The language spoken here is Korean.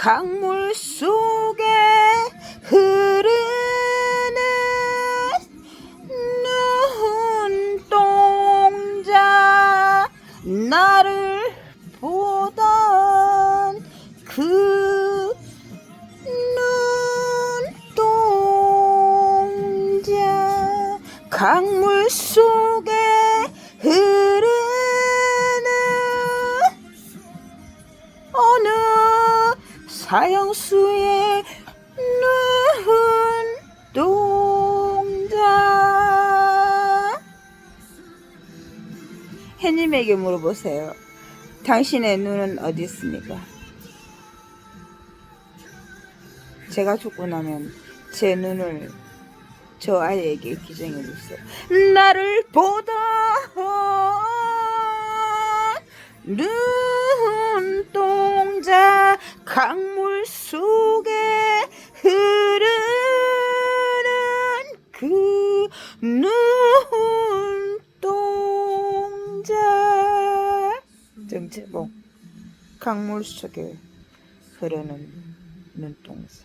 강물 속에 흐르는 눈동자 나를 보던 그 눈동자 강물 속에 흐르는 사형수의 눈동자 해님에게 물어보세요. 당신의 눈은 어디 있습니까? 제가 죽고 나면 제 눈을 저 아이에게 기증해 주세요. 나를 보다 눈동자 강물 속에 흐르는 그 눈동자. 정체봉 강물 속에 흐르는 눈동자